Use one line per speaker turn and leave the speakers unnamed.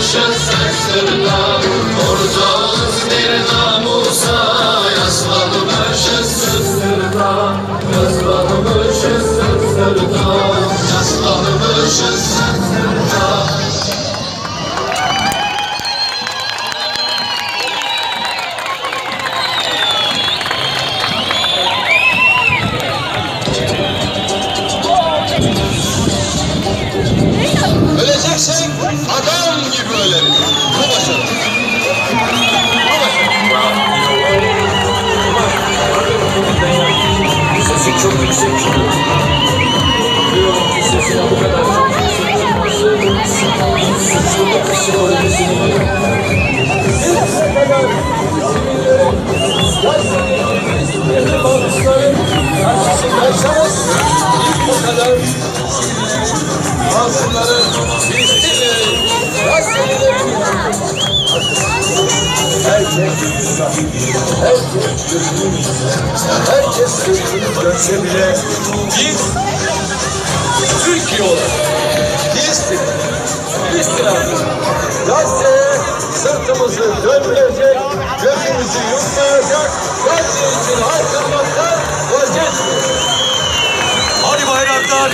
Sırt sırta Vuracağız bir namusa. Yaslanmışız sırt sırta Yaslanmışız sırt sırta Yaslanmışız sırt sırta
Öleceksen
çok yüksek. Biliyorum ki sesine bu kadar çok yüksek. Suçluluk psikolojisini karşısındaysanız bu kadar masumları filistinleri Gazze'lileri herkes herkes gözünü herkes gözünü görse bile biz Türkiye olarak Filistin Filistin halkı Gazze'ye sırtımızı dönmeyecek gözümüzü yummayacak Gazze için haykırmaktan vazgeçmeyeceğiz.
Hadi bayraklar.